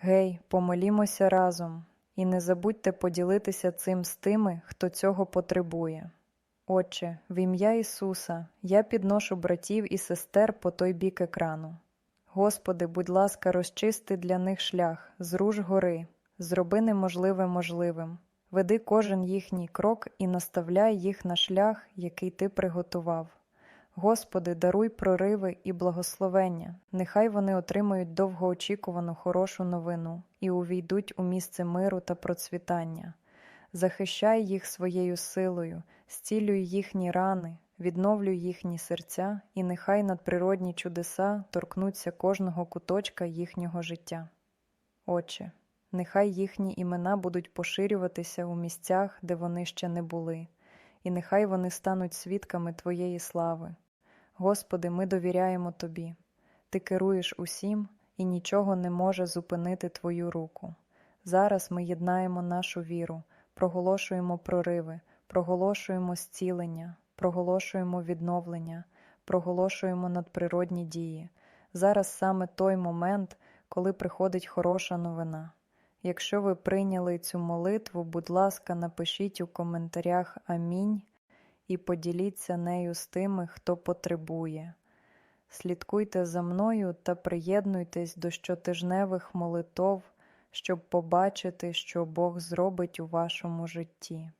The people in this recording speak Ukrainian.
Гей, помолімося разом, і не забудьте поділитися цим з тими, хто цього потребує. Отче, в ім'я Ісуса, я підношу братів і сестер по той бік екрану. Господи, будь ласка, розчисти для них шлях, зруж гори, зроби неможливе можливим. Веди кожен їхній крок і наставляй їх на шлях, який Ти приготував. Господи, даруй прориви і благословення, нехай вони отримають довгоочікувану хорошу новину і увійдуть у місце миру та процвітання. Захищай їх своєю силою, зцілюй їхні рани, відновлюй їхні серця, і нехай надприродні чудеса торкнуться кожного куточка їхнього життя. Отче, нехай їхні імена будуть поширюватися у місцях, де вони ще не були, і нехай вони стануть свідками Твоєї слави. Господи, ми довіряємо Тобі. Ти керуєш усім, і нічого не може зупинити Твою руку. Зараз ми єднаємо нашу віру, проголошуємо прориви, проголошуємо зцілення, проголошуємо відновлення, проголошуємо надприродні дії. Зараз саме той момент, коли приходить хороша новина. Якщо ви прийняли цю молитву, будь ласка, напишіть у коментарях Амінь і поділіться нею з тими, хто потребує. Слідкуйте за мною та приєднуйтесь до щотижневих молитов, щоб побачити, що Бог зробить у вашому житті.